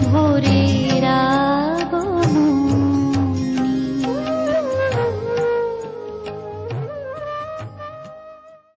শিশিরে শারদ আকাশে ভোরেরা